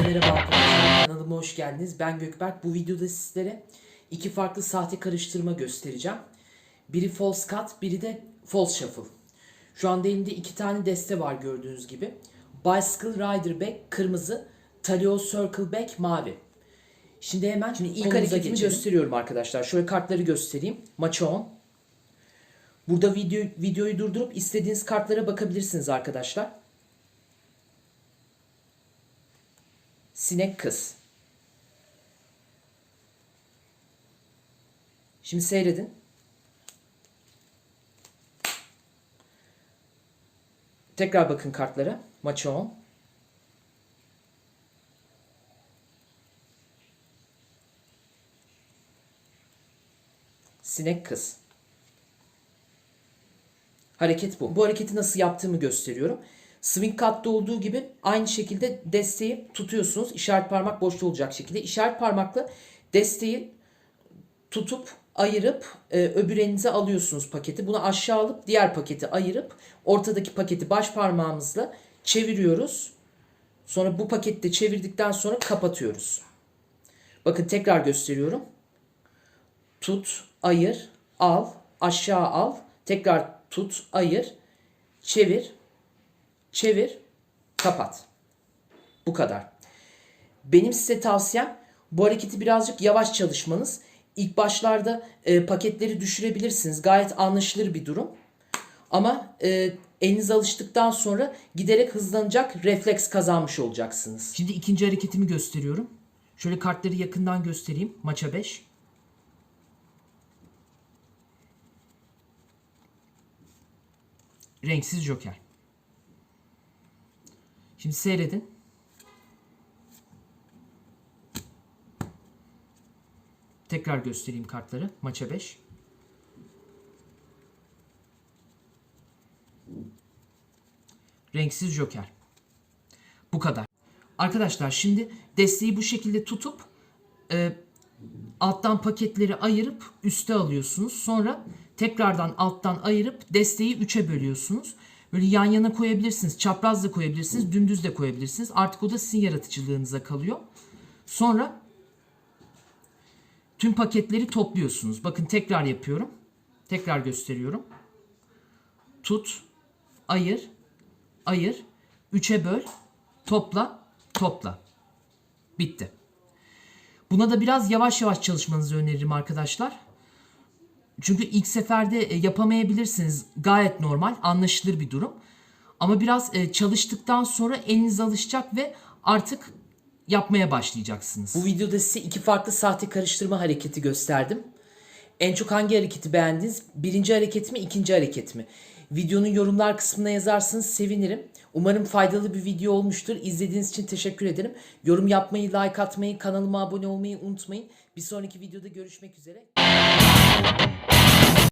merhaba arkadaşlar. Kanalıma hoş geldiniz. Ben Gökberk. Bu videoda sizlere iki farklı sahte karıştırma göstereceğim. Biri false cut, biri de false shuffle. Şu anda elimde iki tane deste var gördüğünüz gibi. Bicycle Rider Back kırmızı, Talio Circle Back mavi. Şimdi hemen Şimdi ilk hareketimi geçelim. gösteriyorum arkadaşlar. Şöyle kartları göstereyim. Maça 10. Burada video, videoyu durdurup istediğiniz kartlara bakabilirsiniz arkadaşlar. Sinek kız. Şimdi seyredin. Tekrar bakın kartlara. Maça 10. Sinek kız. Hareket bu. Bu hareketi nasıl yaptığımı gösteriyorum. Swing cut'ta olduğu gibi aynı şekilde desteği tutuyorsunuz. İşaret parmak boşta olacak şekilde. İşaret parmakla desteği tutup ayırıp e, öbür elinize alıyorsunuz paketi. Bunu aşağı alıp diğer paketi ayırıp ortadaki paketi baş parmağımızla çeviriyoruz. Sonra bu paketi de çevirdikten sonra kapatıyoruz. Bakın tekrar gösteriyorum. Tut, ayır, al, aşağı al, tekrar tut, ayır, çevir, çevir, kapat. Bu kadar. Benim size tavsiyem bu hareketi birazcık yavaş çalışmanız. İlk başlarda e, paketleri düşürebilirsiniz. Gayet anlaşılır bir durum. Ama e, eliniz alıştıktan sonra giderek hızlanacak refleks kazanmış olacaksınız. Şimdi ikinci hareketimi gösteriyorum. Şöyle kartları yakından göstereyim. Maça 5. Renksiz joker. Şimdi seyredin. Tekrar göstereyim kartları. Maça 5. Renksiz joker. Bu kadar. Arkadaşlar şimdi desteği bu şekilde tutup e, alttan paketleri ayırıp üste alıyorsunuz. Sonra tekrardan alttan ayırıp desteği 3'e bölüyorsunuz. Böyle yan yana koyabilirsiniz. Çapraz da koyabilirsiniz. Dümdüz de koyabilirsiniz. Artık o da sizin yaratıcılığınıza kalıyor. Sonra tüm paketleri topluyorsunuz. Bakın tekrar yapıyorum. Tekrar gösteriyorum. Tut, ayır, ayır, üçe böl, topla, topla. Bitti. Buna da biraz yavaş yavaş çalışmanızı öneririm arkadaşlar. Çünkü ilk seferde e, yapamayabilirsiniz. Gayet normal, anlaşılır bir durum. Ama biraz e, çalıştıktan sonra eliniz alışacak ve artık yapmaya başlayacaksınız. Bu videoda size iki farklı sahte karıştırma hareketi gösterdim. En çok hangi hareketi beğendiniz? Birinci hareket mi, ikinci hareket mi? Videonun yorumlar kısmına yazarsanız sevinirim. Umarım faydalı bir video olmuştur. İzlediğiniz için teşekkür ederim. Yorum yapmayı, like atmayı, kanalıma abone olmayı unutmayın. Bir sonraki videoda görüşmek üzere.